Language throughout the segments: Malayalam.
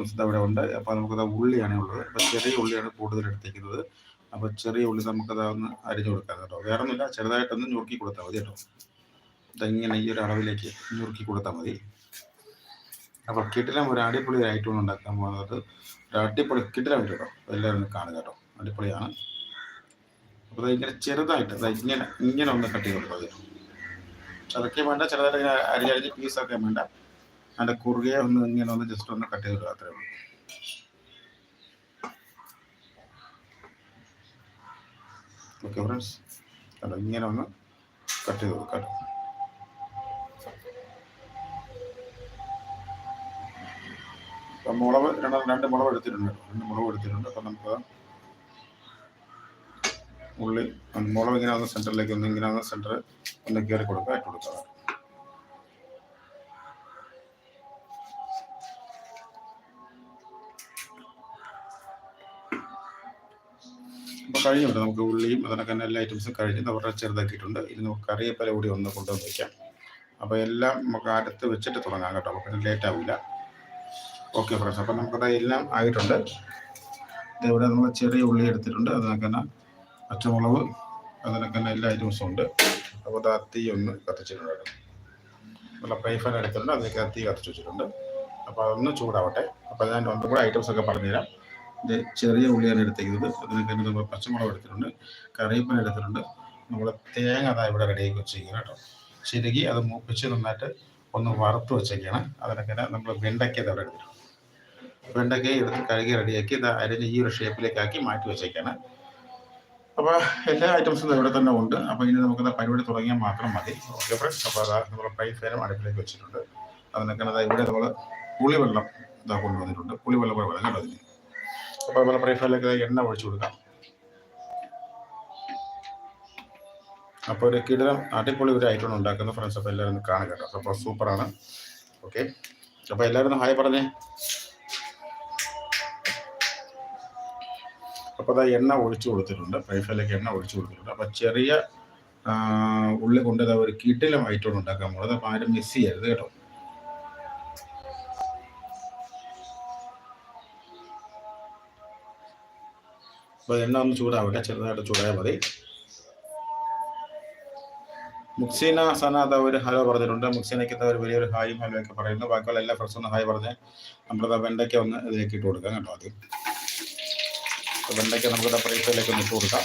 ഐറ്റംസ് അവിടെ ഉണ്ട്. അപ്പോൾ നമുക്കത് ഉള്ളിയാണ് ഉള്ളത്. അപ്പോൾ ചെറിയ ഉള്ളിയാണ് കൂടുതൽ എടുത്തേക്കുന്നത്. അപ്പോൾ ചെറിയ ഉള്ളി നമുക്കത് ഒന്ന് അരിഞ്ഞു കൊടുക്കാം കേട്ടോ. വേറെ ഒന്നുമില്ല ചെറുതായിട്ടൊന്ന് ഞുറുക്കി കൊടുത്താൽ മതി കേട്ടോ. ഇതെങ്ങനെ ഈ ഒരു അളവിലേക്ക് ഞുറുക്കി കൊടുത്താൽ മതി. അപ്പോൾ കിട്ടിലും ഒരു അടിപൊളി ഐറ്റം ഉണ്ടാക്കാൻ പോകുന്നത്. ഒരു അടിപൊളി കിട്ടിലും കേട്ടോ. എല്ലാവരും കാണുക കേട്ടോ. അടിപൊളിയാണ്. അപ്പോൾ ഇങ്ങനെ ചെറുതായിട്ട് ഇങ്ങനെ ഇങ്ങനെ ഒന്ന് കട്ട് ചെയ്ത് കൊടുക്കാം അതൊക്കെ വേണ്ട. ചെറുതായിട്ട് ഇങ്ങനെ അരിഞ്ഞരിഞ്ഞ് പീസൊക്കെ വേണ്ട. അതിന്റെ കുറുകെ ഒന്ന് ഇങ്ങനെ ഒന്ന് ജസ്റ്റ് ഒന്ന് കട്ട് ചെയ്ത് അത്രേ ഉള്ളൂ. ഓക്കെ ഫ്രണ്ട്സ് അല്ല ഇങ്ങനെ ഒന്ന് കട്ട് ചെയ്ത് കൊടുക്കാം. അപ്പം മുളക് രണ്ട് രണ്ട് മുളക് എടുത്തിട്ടുണ്ട്. രണ്ട് മുളക് എടുത്തിട്ടുണ്ട്. അപ്പം നമുക്ക് ഉള്ളി മുളക് ഇങ്ങനെ ഒന്ന് സെന്ററിലേക്ക് ഒന്ന് ഇങ്ങനെ ഒന്ന് സെന്റർ ഒന്ന് കയറി കൊടുക്കുക ഇട്ട് കൊടുക്കുക അപ്പോൾ കഴിഞ്ഞിട്ട് നമുക്ക് ഉള്ളിയും അതിനൊക്കെ തന്നെ എല്ലാ ഐറ്റംസും കഴിഞ്ഞ് അവരുടെ ചെറുതാക്കിയിട്ടുണ്ട്. ഇനി നമുക്ക് കറിയപ്പല കൂടി ഒന്ന് കൊണ്ടുവന്ന് വയ്ക്കാം അപ്പോൾ എല്ലാം നമുക്ക് അടുത്ത് വെച്ചിട്ട് തുടങ്ങാം കേട്ടോ. അപ്പോൾ പിന്നെ ലേറ്റ് ആവില്ല ഓക്കെ ഫ്രണ്ട്സ് അപ്പോൾ നമുക്കത് എല്ലാം ആയിട്ടുണ്ട്. ഇവിടെ നമ്മൾ ചെറിയ ഉള്ളി എടുത്തിട്ടുണ്ട്. അതിനൊക്കെ തന്നെ പച്ചമുളക് അതിനൊക്കെ തന്നെ എല്ലാ ഐറ്റംസും ഉണ്ട്. അപ്പോൾ അത് തീ ഒന്ന് കത്തിച്ചിട്ടുണ്ട് നല്ല പൈഫൻ ഫാൻ എടുത്തിട്ടുണ്ട് അതിലേക്ക് തീ കത്തിച്ച് വെച്ചിട്ടുണ്ട്. അപ്പോൾ അതൊന്ന് ചൂടാവട്ടെ. അപ്പോൾ ഞാൻ ഒന്നും കൂടെ ഐറ്റംസൊക്കെ പറഞ്ഞുതരാം. ഇത് ചെറിയ ഉള്ളിയാണ് എടുത്തിരിക്കുന്നത്. അതിനൊക്കെ നമ്മൾ പച്ചമുളക് എടുത്തിട്ടുണ്ട്. കറിവേപ്പില എടുത്തിട്ടുണ്ട്. നമ്മൾ തേങ്ങ അതാ ഇവിടെ റെഡിയാക്കി വെച്ചിരിക്കണം കേട്ടോ. ചിരുകി അത് മൂപ്പിച്ച് നന്നായിട്ട് ഒന്ന് വറുത്ത് വെച്ചേക്കാണ്. അതിനൊക്കെ നമ്മൾ വെണ്ടയ്ക്ക അവിടെ എടുത്തിട്ടുണ്ട്. വെണ്ടയ്ക്ക എടുത്ത് കഴുകി റെഡിയാക്കി ഇത് അരിഞ്ഞ് ഈ ഒരു ഷേപ്പിലേക്കാക്കി മാറ്റി വെച്ചേക്കാണ്. അപ്പോൾ എല്ലാ ഐറ്റംസും ഇവിടെ തന്നെ ഉണ്ട്. അപ്പോൾ ഇനി നമുക്കത് പരിപാടി തുടങ്ങിയാൽ മാത്രം മതി. ഓക്കെ ഫ്രണ്ട്സ് അപ്പോൾ അതാ നമ്മൾ പൈസ നേരം അടുപ്പിലേക്ക് വെച്ചിട്ടുണ്ട്. അതിനൊക്കെ അതാ ഇവിടെ നമ്മൾ പുളിവെള്ളം ഇതാ കൊണ്ടുവന്നിട്ടുണ്ട്. പുളിവെള്ളം കൂടെ വെള്ളം കേട്ടോ അതിന്? അപ്പോൾ നമ്മൾ എണ്ണ ഒഴിച്ചു കൊടുക്കാം. അപ്പോൾ ഒരു കിടലം അടിപൊളി ഒരു ഐറ്റം ഉണ്ടാക്കുന്ന ഫ്രണ്ട്സ് അപ്പോൾ എല്ലാവരും കാണുക കേട്ടോ. അപ്പോൾ സൂപ്പറാണ് ഓക്കെ അപ്പോൾ എല്ലാവരും ഹായ് പറഞ്ഞേ. അപ്പോൾ അതാ എണ്ണ ഒഴിച്ചു കൊടുത്തിട്ടുണ്ട്. ഫ്രൈ എണ്ണ ഒഴിച്ചു കൊടുത്തിട്ടുണ്ട്. അപ്പോൾ ചെറിയ ഉള്ളി കൊണ്ട് ഒരു കിട്ടിലും ഐറ്റം ഉണ്ടാക്കാൻ പോകുന്നത്. അപ്പോൾ ആരും മിസ് ചെയ്യരുത് കേട്ടോ. അപ്പോൾ എണ്ണ ഒന്ന് ചൂടാവട്ടെ ചെറുതായിട്ട് ചൂടായാൽ മതി. മുക്സീന സനാഥ ഒരു ഹലോ പറഞ്ഞിട്ടുണ്ട്. മുക്സീനയ്ക്ക് ഒരു വലിയൊരു ഹായും ഹലോ ഒക്കെ പറയുന്നു. ബാക്കിയുള്ള എല്ലാ ഫ്രണ്ട്സും ഹായ് പറഞ്ഞ് നമ്മുടെ വെണ്ടയ്ക്ക ഒന്ന് ഇതിലേക്ക് ഇട്ട് കൊടുക്കാം കേട്ടോ ആദ്യം. വെണ്ടയ്ക്ക നമുക്ക് പ്രൈസിലേക്ക് ഒന്ന് ഇട്ട് കൊടുക്കാം.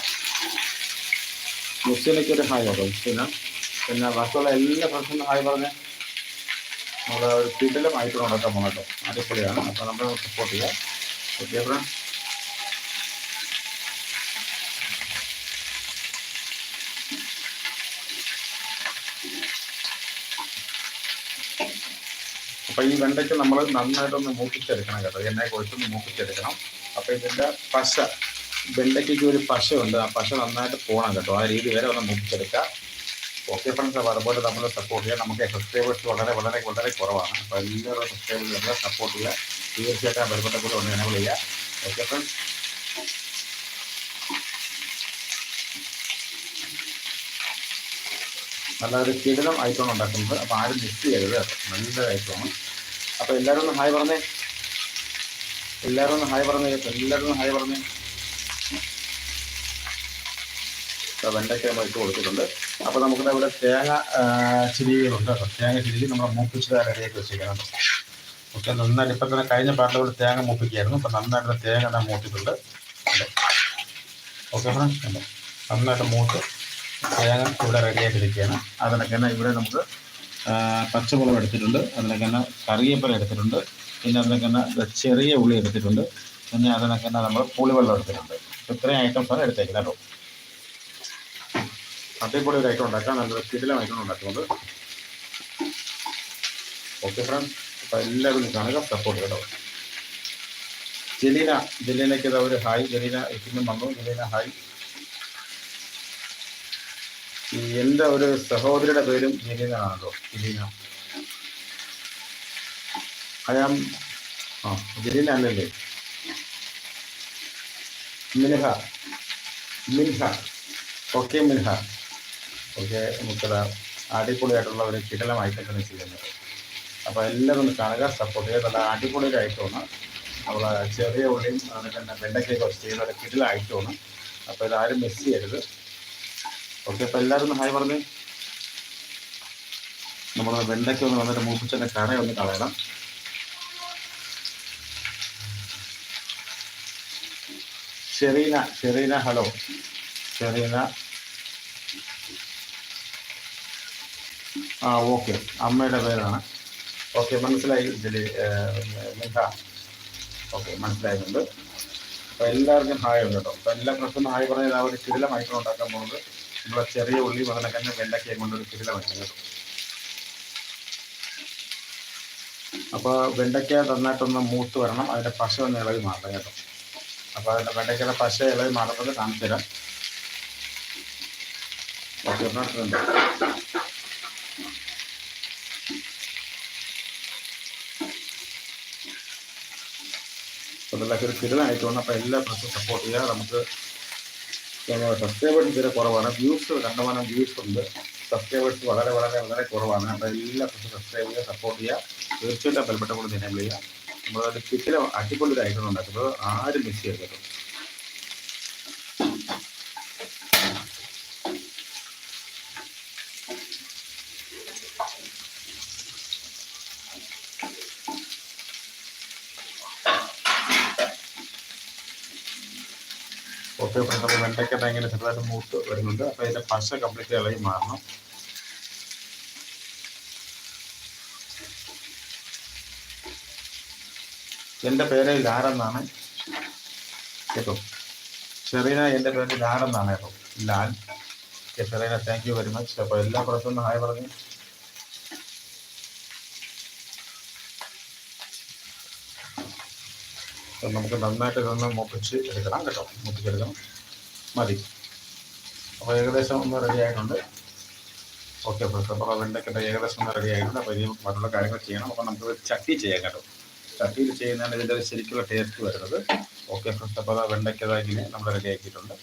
മുക്സീനയ്ക്ക് ഒരു ഹായ് കേട്ടോ മുക്സീന. പിന്നെ ബാക്കിയുള്ള എല്ലാ ഫ്രണ്ട്സും ഹായ് പറഞ്ഞ് നമ്മുടെ ഒരു കിടിലം ആയിട്ട് ഉണ്ടാക്കാൻ പോകണം കേട്ടോ. അടിപൊളിയാണ്. അപ്പോൾ നമ്മൾ സപ്പോർട്ട് ചെയ്യാം. ഓക്കെ ഫ്രണ്ട്സ് അപ്പൊ ഈ വെണ്ടയ്ക്ക് നമ്മൾ നന്നായിട്ടൊന്ന് മൂപ്പിച്ചെടുക്കണം കേട്ടോ. എണ്ണയെ കുഴച്ചൊന്ന് മൂപ്പിച്ചെടുക്കണം. അപ്പൊ ഇതിന്റെ പശ വെണ്ടയ്ക്ക് ഒരു പശയുണ്ട്. ആ പശ നന്നായിട്ട് പോകണം കേട്ടോ. ആ രീതി വരെ ഒന്ന് മൂപ്പിച്ചെടുക്കുക. ഓക്കെ ഫ്രണ്ട്സ് അപ്പോൾ അതുപോലെ നമ്മൾ സപ്പോർട്ട് ചെയ്യാം. നമുക്ക് സബ്സ്ക്രൈബേഴ്സ് വളരെ വളരെ വളരെ കുറവാണ്. അപ്പോൾ എല്ലാവരും സബ്സ്ക്രൈബേഴ്സ് സപ്പോർട്ട് ചെയ്യുക. തീർച്ചയായിട്ടും ആ ബന്ധപ്പെട്ട കൂടെ ഒന്ന് എനേബിൾ ചെയ്യുക. ഓക്കെ ഫ്രണ്ട്സ് നല്ലൊരു കിടിലം ഐറ്റം ഉണ്ടാക്കുന്നത്. അപ്പോൾ ആരും മിസ് ചെയ്യരുത്. നല്ല ഐറ്റമാണ് അപ്പോൾ എല്ലാവരും ഒന്ന് ഹായ് പറഞ്ഞേ. എല്ലാവരും ഒന്ന് ഹായ് പറഞ്ഞേ. എല്ലാവരും ഒന്ന് ഹായ് പറഞ്ഞേ. വെണ്ടയ്ക്ക നമ്മൾ ഇട്ട് കൊടുത്തിട്ടുണ്ട്. അപ്പോൾ നമുക്ക് ഇവിടെ തേങ്ങ ചിരികളുണ്ട് കേട്ടോ. തേങ്ങ ചിരികി നമ്മുടെ മൂപ്പിച്ച് റെഡിയാക്കി വെച്ചിരിക്കണം ഓക്കെ നന്നായിട്ട് ഇപ്പം തന്നെ കഴിഞ്ഞ പാട്ടിലൂടെ തേങ്ങ മൂപ്പിക്കായിരുന്നു അപ്പം നന്നായിട്ട് തേങ്ങ ഞാൻ മൂത്തിട്ടുണ്ട്. ഓക്കെ ഫ്രണ്ട്സ് നന്നായിട്ട് മൂത്ത് തേങ്ങ ഇവിടെ റെഡിയാക്കിയിരിക്കുകയാണ് അതിനൊക്കെ തന്നെ ഇവിടെ നമുക്ക് പച്ചമുളക് എടുത്തിട്ടുണ്ട്. അതിനൊക്കെ തന്നെ കറിവേപ്പില എടുത്തിട്ടുണ്ട്. പിന്നെ അതിനൊക്കെ തന്നെ ചെറിയ ഉള്ളി എടുത്തിട്ടുണ്ട്. പിന്നെ അതിനൊക്കെ തന്നെ നമ്മൾ പുളിവെള്ളം എടുത്തിട്ടുണ്ട്. ഇത്രയും ആണ് എടുത്തേക്കുന്നത് കേട്ടോ. അതേപോലെ ഒരു ഐറ്റം ഉണ്ടാക്കാം നല്ല കിടിലം ഐറ്റം ഉണ്ടാക്കുന്നത്. ഓക്കെ ഫ്രണ്ട്സ് അപ്പോൾ എല്ലാവരും കാണുക സപ്പോർട്ട് കേട്ടോ ജലീന ജലീനയ്ക്ക് ഒരു ഹായ് ജലീന എത്തിനും വന്നു. ജലീന ഹായ് എന്റെ ഒരു സഹോദരിയുടെ പേരും ജലീന ആണല്ലോ ജലീന അയാം ആ ജലീന അല്ലല്ലേ? മിൻഹ. മിൻഹ. ഓക്കെ മിൻഹ. ഓക്കെ മുത്തല അടിപൊളിയായിട്ടുള്ള ഒരു കിടലം ഐറ്റം തന്നെ ചെയ്യുന്നത്. അപ്പോൾ എല്ലാവരും ഒന്ന് കാണുക സപ്പോർട്ട് ചെയ്യുക. നല്ല അടിപൊളി നമ്മൾ ചെറിയ ഉള്ളിയും അതുപോലെ തന്നെ വെണ്ടയ്ക്കൊക്കെ ചെയ്യുന്ന ഒരു കിടലായിട്ടാണ് അപ്പോൾ ഇതാരും മിസ് ചെയ്യരുത്. ഓക്കെ അപ്പോൾ എല്ലാവരും ഹായ് പറഞ്ഞ്. നമ്മൾ വെണ്ടയ്ക്ക ഒന്ന് വന്നിട്ട് മൂപ്പിച്ചതിന്റെ കടയൊന്ന് കളയണം. ഷെറീന ഷെറീന ഹലോ. ഷെറീന. ആ ഓക്കെ. അമ്മയുടെ പേരാണ്. ഓക്കെ മനസ്സിലായി ഇതിൽ ഓക്കെ മനസ്സിലായിട്ടുണ്ട്. അപ്പോൾ എല്ലാവർക്കും ഹായ് ഉണ്ട് കേട്ടോ. അപ്പോൾ എല്ലാ പ്രശ്നം ഹായ് പറഞ്ഞാൽ ഒരു കിടില മൈക്രോ ഉണ്ടാക്കാൻ പോകുന്നത്. നമ്മളെ ചെറിയ ഉള്ളി വന്നക്കന്നെ വെണ്ടയ്ക്കയും കൊണ്ടൊരു കിടില മൈക്രോ കേട്ടോ. അപ്പോൾ വെണ്ടയ്ക്ക നന്നായിട്ടൊന്ന് മൂത്ത് വരണം. അതിന്റെ പശ ഒന്ന് ഇളകി മാറണം കേട്ടോ. അപ്പോൾ അതിന്റെ വെണ്ടയ്ക്കയുടെ പശ ഇളകി മാറുന്നത് കാണിച്ചു തരാം. ഒരു കിരുതായിട്ടുണ്ട് അപ്പോൾ എല്ലാ ഫ്രണ്ട്സും സപ്പോർട്ട് ചെയ്യുക നമുക്ക് സബ്സ്ക്രൈബേഴ്സ് തീരെ കുറവാണ്. വ്യൂസ് കണ്ടമാനം വ്യൂസ് ഉണ്ട്. സബ്സ്ക്രൈബേഴ്സ് വളരെ വളരെ വളരെ കുറവാണ്. അപ്പോൾ എല്ലാ സബ്സ്ക്രൈബ് ചെയ്യുക സപ്പോർട്ട് ചെയ്യുക തീർച്ചയായിട്ടും ബെൽബട്ടം കൊണ്ട് എനേബിൾ ചെയ്യുക നമ്മളൊരു കിറ്റിലെ അടിപൊളി ഒരു ഐറ്റം ഉണ്ടാക്കുന്നത് ആരും മിസ് ചെയ്യരുത് ഓക്കെ അപ്പോൾ വെണ്ടയ്ക്ക ഭയങ്കര ചെറുതായിട്ട് മൂത്ത് വരുന്നുണ്ട്. അപ്പോൾ അതിന്റെ പശ കംപ്ലീറ്റ് ഇളകി മാറണം. എന്റെ പേര് ലാരെന്നാണ് കേട്ടോ? ഷെറീന എന്റെ പേര് ലാരെന്നാണ് കേട്ടോ. Lal. Sherina thank you very much അപ്പോൾ എല്ലാ പ്രശ്നവും ഹായ് പറഞ്ഞു. നമുക്ക് നന്നായിട്ട് ഇതൊന്ന് മുപ്പിച്ച് എടുക്കണം കേട്ടോ. മുപ്പിച്ചെടുക്കണം മതി. അപ്പോൾ ഏകദേശം ഒന്ന് റെഡി ആയിട്ടുണ്ട്. ഓക്കെ അപ്പോൾ അപ്പോൾ വെണ്ടയ്ക്കൊക്കെ ഏകദേശം ഒന്ന് റെഡി ആയിട്ടുണ്ട്. അപ്പോൾ ഇനി മറ്റുള്ള കാര്യങ്ങൾ ചെയ്യണം. അപ്പോൾ നമുക്ക് ചട്ടി ചെയ്യാം കേട്ടോ. ചട്ടിയിൽ ചെയ്യുന്നതാണ് ഇതിന്റെ ശരിക്കുള്ള ടേസ്റ്റ് വരുന്നത്. ഓക്കെ ഫ്രണ്ട്സ് അപ്പോൾ വെണ്ടയ്ക്കത ഇങ്ങനെ നമ്മൾ റെഡി ആക്കിയിട്ടുണ്ട്.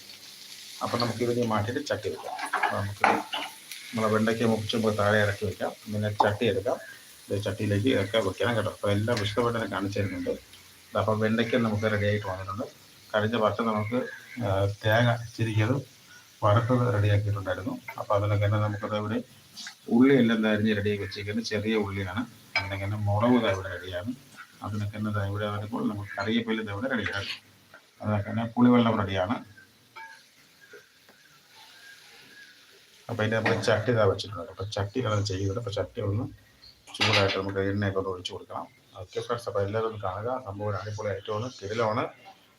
അപ്പോൾ നമുക്ക് ഇതിനെ മാറ്റിയിട്ട് ചട്ടി വെക്കാം. അപ്പോൾ നമുക്ക് നമ്മളെ വെണ്ടയ്ക്ക മുപ്പിച്ചുമ്പോൾ താഴെ ഇറക്കി വെക്കാം. പിന്നെ ചട്ടി എടുക്കാം. ചട്ടിയിലേക്ക് ഇറക്കാൻ വെക്കണം കേട്ടോ. അപ്പോൾ എല്ലാം വിശദമായിട്ട് കാണിച്ചു തരുന്നുണ്ട്. അപ്പം വെണ്ടയ്ക്ക നമുക്ക് റെഡി ആയിട്ട് വന്നിട്ടുണ്ട്. കഴിഞ്ഞ വർഷം നമുക്ക് തേങ്ങ ചിരിക്കതും വറുത്തത് റെഡിയാക്കിയിട്ടുണ്ടായിരുന്നു അപ്പോൾ അതിനൊക്കെ തന്നെ നമുക്കത് ഇവിടെ ഉള്ളി എല്ലാം ദാ അരിഞ്ഞ് റെഡിയാക്കി വെച്ചിരിക്കുന്നത് ചെറിയ ഉള്ളിയാണ്. അതിനൊക്കെ തന്നെ മുളക് ഇവിടെ റെഡിയാണ് അതിനൊക്കെ തന്നെ ഇവിടെ വരുമ്പോൾ നമുക്ക് കറിയപ്പല്ല് ഇവിടെ റെഡിയാണ് അതൊക്കെ തന്നെ പുളിവെള്ളം റെഡിയാണ് അപ്പോൾ അതിന്റെ നമ്മൾ ചട്ടി ഇതാ വെച്ചിട്ടുണ്ട്. അപ്പോൾ ചട്ടി കളർ ചെയ്യുന്നത് അപ്പോൾ ചട്ടി ഒന്ന് ചൂടായിട്ട് നമുക്ക് എണ്ണയൊക്കെ ഒന്ന് ഒഴിച്ചു കൊടുക്കണം. ഓക്കെ ഫ്രണ്ട്സ് അപ്പോൾ എല്ലാവരും ഒന്ന് കാണുക. സംഭവം അടിപൊളി ഐറ്റമാണ് കിടിലമാണ്.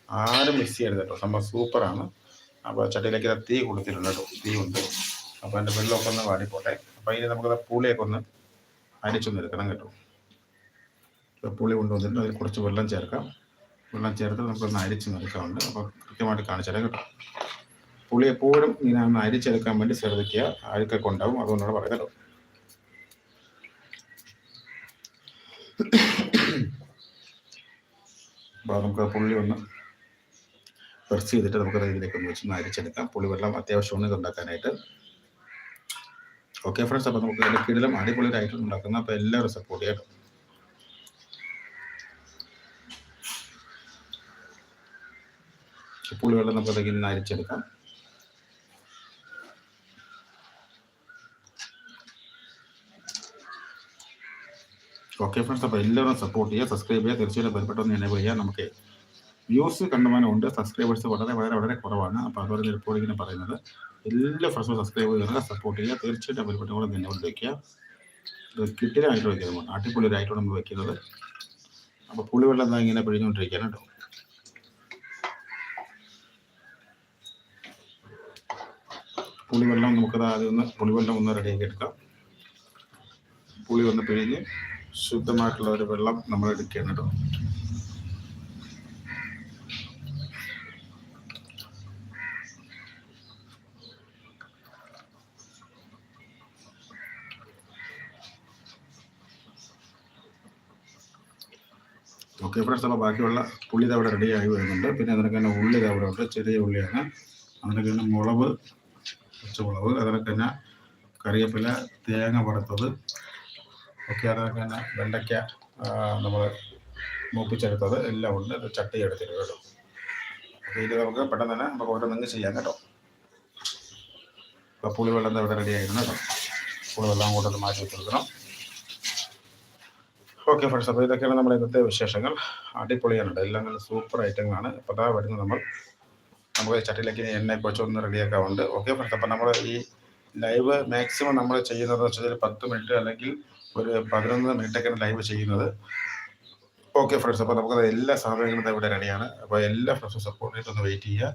ആരും മിസ് ചെയ്യരുത് കേട്ടോ. സംഭവം സൂപ്പറാണ് അപ്പോൾ ചട്ടിയിലേക്ക് തീ കൊടുത്തിട്ടുണ്ട് കേട്ടോ. തീ ഉണ്ട് അപ്പോൾ അതിന്റെ വെള്ളമൊക്കെ ഒന്ന് വാടിപ്പോട്ടെ അപ്പോൾ ഇനി നമുക്കത് പുളിയൊക്കെ ഒന്ന് അരിച്ചൊന്ന് എടുക്കണം കേട്ടോ. പുളി കൊണ്ടുവന്നിട്ട് അതിൽ കുറച്ച് വെള്ളം ചേർക്കാം. വെള്ളം ചേർത്ത് നമുക്കൊന്ന് അരിച്ച് നിൽക്കാറുണ്ട് അപ്പോൾ കൃത്യമായിട്ട് കാണിച്ചാലും കേട്ടോ. പുളി എപ്പോഴും ഇങ്ങനെ ഒന്ന് അരിച്ചെടുക്കാൻ വേണ്ടി ശ്രദ്ധിക്കുക. അഴുക്കൊക്കെ ഉണ്ടാവും. അതുകൊണ്ടാണ് പറയുന്നത് കേട്ടോ. അപ്പോൾ നമുക്ക് പുള്ളി ഒന്ന് പ്രസ് ചെയ്തിട്ട് നമുക്ക് ഇതിലേക്ക് ഒന്ന് വെച്ച് അരിച്ചെടുക്കാം. പുളി വെള്ളം അത്യാവശ്യമാണ് ഒന്ന് ഉണ്ടാക്കാനായിട്ട് ഓക്കെ ഫ്രണ്ട്സ് അപ്പോൾ നമുക്ക് ഇതിന്റെ കിടിലും അടിപൊളി ഒരു ഐറ്റം ഉണ്ടാക്കുന്ന അപ്പോൾ എല്ലാവരും സപ്പോർട്ട് ചെയ്യാം. പുളി വെള്ളം നമുക്ക് ഇതിൽ നിന്ന് അരിച്ചെടുക്കാം. ഓക്കെ ഫ്രണ്ട്സ് അപ്പോൾ എല്ലാവരും സപ്പോർട്ട് ചെയ്യുക സബ്സ്ക്രൈബ് ചെയ്യുക. തീർച്ചയായിട്ടും ബന്ധപ്പെട്ടൊന്ന് എനേബിൾ ചെയ്യാം നമുക്ക് വ്യൂസ് കണ്ടുമാനമുണ്ട് സബ്സ്ക്രൈബേഴ്സ് വളരെ വളരെ വളരെ കുറവാണ്. അപ്പോൾ അതുപോലെ ഇപ്പോൾ ഇങ്ങനെ പറയുന്നത്. എല്ലാ ഫ്രണ്ട്സും സബ്സ്ക്രൈബ് ചെയ്യുക സപ്പോർട്ട് ചെയ്യുക. തീർച്ചയായിട്ടും ബന്ധപ്പെട്ട കൂടെ എനേബിൾ വയ്ക്കുക. കിട്ടിലായിട്ട് വയ്ക്കുന്നത് അടിപൊളി ഒരു ആയിട്ടാണ് നമ്മൾ വയ്ക്കുന്നത്. അപ്പോൾ പുളിവെള്ളം എന്താ ഇങ്ങനെ പിഴിഞ്ഞുകൊണ്ടിരിക്കുകയാണ് കേട്ടോ. പുളിവെള്ളം നമുക്കത് ആദ്യം ഒന്ന് പുളിവെള്ളം ഒന്ന് റെഡിയാക്കി എടുക്കാം. പുളി ഒന്ന് പിഴിഞ്ഞ് ശുദ്ധമായിട്ടുള്ള ഒരു വെള്ളം നമ്മൾ എടുക്കുകയാണ് കേട്ടോ. ഓക്കെ ഫ്രണ്ട്സ് ബാക്കിയുള്ള പുളി ഇത് അവിടെ റെഡി ആയി വരുന്നുണ്ട്. പിന്നെ അതിനൊക്കെ തന്നെ ഉള്ളി അവിടെ ഉണ്ട്. ചെറിയ ഉള്ളിയാണ്. അതിനൊക്കെ തന്നെ മുളക് പച്ചമുളക് അതിനൊക്കെ തന്നെ കറിവേപ്പില തേങ്ങ വറുത്തത്. ഒക്കെ അതൊക്കെ തന്നെ വെണ്ടയ്ക്ക നമ്മൾ മൂപ്പിച്ചെടുത്തത്. എല്ലാം ഉണ്ട്. ചട്ടി എടുത്തിട്ട് കേട്ടോ. ഇത് നമുക്ക് പെട്ടെന്ന് തന്നെ നമുക്ക് ഓരോന്നെങ്കിൽ ചെയ്യാം കേട്ടോ. ഇപ്പോൾ പുളിവെള്ളം ദാ ഇവിടെ റെഡി ആയിരുന്നു കേട്ടോ. പുളിവെള്ളം അങ്ങോട്ടൊന്ന് മാറ്റി വെച്ചെടുക്കണം ഓക്കെ ഫ്രണ്ട്സ് അപ്പോൾ ഇതൊക്കെയാണ് നമ്മുടെ ഇന്നത്തെ വിശേഷങ്ങൾ. അടിപൊളിയാണ് എല്ലാം നല്ല സൂപ്പർ ഐറ്റങ്ങളാണ് ഇപ്പോൾ അതാ വരുന്നത് നമ്മൾ. നമുക്ക് ചട്ടിയിലേക്ക് എണ്ണ കുഴച്ചൊന്ന് റെഡിയാക്കാറുണ്ട് ഓക്കെ ഫ്രണ്ട്സ് അപ്പോൾ നമ്മൾ ഈ ലൈവ് മാക്സിമം നമ്മൾ ചെയ്യുന്നത് വെച്ചാൽ പത്ത് മിനിറ്റ് അല്ലെങ്കിൽ ഒരു പതിനൊന്ന് മിനിറ്റൊക്കെയാണ് ലൈവ് ചെയ്യുന്നത്. ഓക്കെ ഫ്രണ്ട്സ് അപ്പോൾ നമുക്ക് എല്ലാ സാധനങ്ങളും ഇവിടെ റെഡിയാണ് അപ്പോൾ എല്ലാ ഫ്രണ്ട്സും സപ്പോർട്ട് ഒന്ന് വെയിറ്റ് ചെയ്യുക.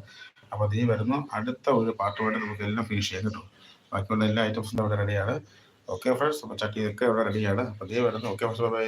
അപ്പോൾ നീ വരുന്നു. അടുത്ത ഒരു പാർട്ടുമായിട്ട് നമുക്ക് എല്ലാം ഫിനിഷ് ചെയ്യാൻ കിട്ടും. ബാക്കിയുള്ള എല്ലാ ഐറ്റംസും ഇവിടെ റെഡിയാണ് ഓക്കെ ഫ്രണ്ട്സ് അപ്പോൾ ചട്ടിയൊക്കെ ഇവിടെ റെഡിയാണ് അപ്പോൾ നീ വരുന്നു. Okay friends bye